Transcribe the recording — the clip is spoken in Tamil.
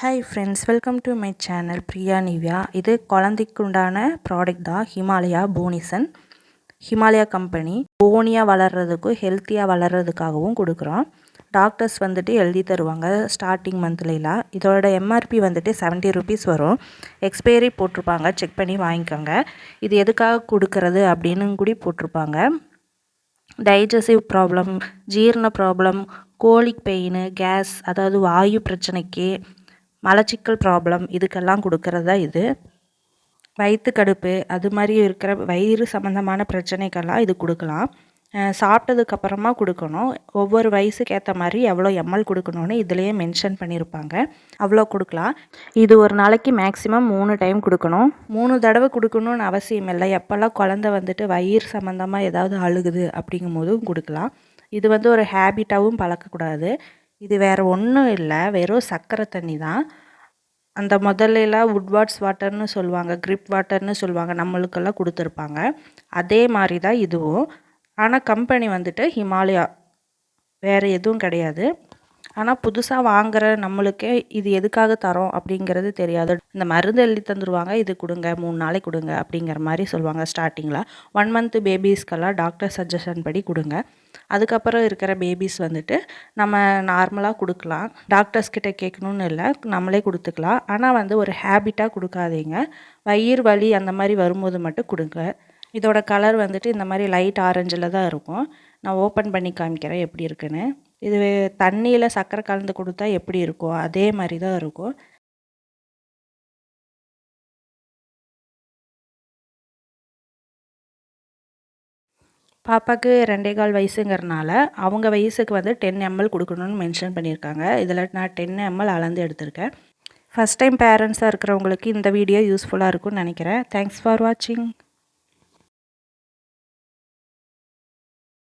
Hi friends welcome to my channel Priya Nivya இது குழந்தைக்கு உண்டான ப்ராடக்ட் தான் ஹிமாலயா போனிசன். ஹிமாலயா கம்பெனி போனியாக வளர்கிறதுக்கும் ஹெல்த்தியாக வளர்கிறதுக்காகவும் கொடுக்குறோம். டாக்டர்ஸ் வந்துட்டு எழுதி தருவாங்க ஸ்டார்டிங் மந்த்லிலாம் இதோட எம்ஆர்பி வந்துட்டு செவன்ட்டி ருபீஸ் வரும். எக்ஸ்பைரி போட்டிருப்பாங்க செக் பண்ணி வாங்கிக்கோங்க. இது எதுக்காக கொடுக்கறது அப்படின்னு கூடி போட்டிருப்பாங்க. டைஜஸ்டிவ் ப்ராப்ளம் ஜீரண ப்ராப்ளம் கோலிக் பெயின் கேஸ் அதாவது வாயு பிரச்சனைக்கு மலச்சிக்கல் ப்ராப்ளம் இதுக்கெல்லாம் கொடுக்கறது இது. வயிற்று கடுப்பு அது மாதிரி இருக்கிற வயிறு சம்மந்தமான பிரச்சனைக்கெல்லாம் இது கொடுக்கலாம். சாப்பிட்டதுக்கப்புறமா கொடுக்கணும். ஒவ்வொரு வயசுக்கு ஏற்ற மாதிரி எவ்வளோ எம்எல் கொடுக்கணுன்னு இதுலேயே மென்ஷன் பண்ணியிருப்பாங்க அவ்வளோ கொடுக்கலாம். இது ஒரு நாளைக்கு மேக்ஸிமம் மூணு டைம் கொடுக்கணும். மூணு தடவை கொடுக்கணுன்னு அவசியம் இல்லை. எப்போல்லாம் குழந்த வந்துட்டு வயிறு சம்மந்தமாக ஏதாவது அழுகுது அப்படிங்கும் போதும் கொடுக்கலாம். இது வந்து ஒரு ஹேபிட்டாகவும் பழக்கக்கூடாது. இது வேறு ஒன்றும் இல்லை. வெறும் சர்க்கரை தண்ணி தான். அந்த முதல்லலாம் உட்வாட்ஸ் வாட்டர்னு சொல்லுவாங்க க்ரிப் வாட்டர்னு சொல்லுவாங்க நம்மளுக்கெல்லாம் கொடுத்துருப்பாங்க. அதே மாதிரி தான் இதுவும். ஆனால் கம்பெனி வந்துட்டு ஹிமாலயா. வேறு எதுவும் கிடையாது. ஆனால் புதுசாக வாங்குகிற நம்மளுக்கே இது எதுக்காக தரோம் அப்படிங்கிறது தெரியாது. இந்த மருந்து எழுதி தந்துடுவாங்க இது கொடுங்க மூணு நாளைக்கு கொடுங்க அப்படிங்கிற மாதிரி சொல்லுவாங்க ஸ்டார்டிங்கில் ஒன் மந்த்து பேபிஸ்க்கெல்லாம் டாக்டர் சஜஷன் படி கொடுங்க. அதுக்கப்புறம் இருக்கிற பேபிஸ் வந்துட்டு நம்ம நார்மலாக கொடுக்கலாம். டாக்டர்ஸ் கேட்கணும்னு கேட்கணுன்னு இல்லை நம்மளே கொடுத்துக்கலாம். ஆனால் வந்து ஒரு ஹேபிட்டாக கொடுக்காதீங்க. வயிறு வலி அந்த மாதிரி வரும்போது மட்டும் கொடுங்க. இதோட கலர் வந்துட்டு இந்த மாதிரி லைட் ஆரஞ்சில் தான் இருக்கும். நான் ஓப்பன் பண்ணி காமிக்கிறேன் எப்படி இருக்குன்னு. இது தண்ணியில் சர்க்கரை கலந்து கொடுத்தா எப்படி இருக்கும்? அதே மாதிரி தான் இருக்கும். பாப்பாவுக்கு ரெண்டே கால் வயசுங்கிறனால அவங்க வயசுக்கு வந்து டென் எம்எல் கொடுக்கணுன்னு மென்ஷன் பண்ணியிருக்காங்க. இதில் நான் டென் எம்எல் அளந்து எடுத்திருக்கேன். ஃபஸ்ட் டைம் பேரண்ட்ஸாக இருக்கிறவங்களுக்கு இந்த வீடியோ யூஸ்ஃபுல்லாக இருக்கும்னு நினைக்கிறேன். தேங்க்ஸ் ஃபார் வாட்சிங்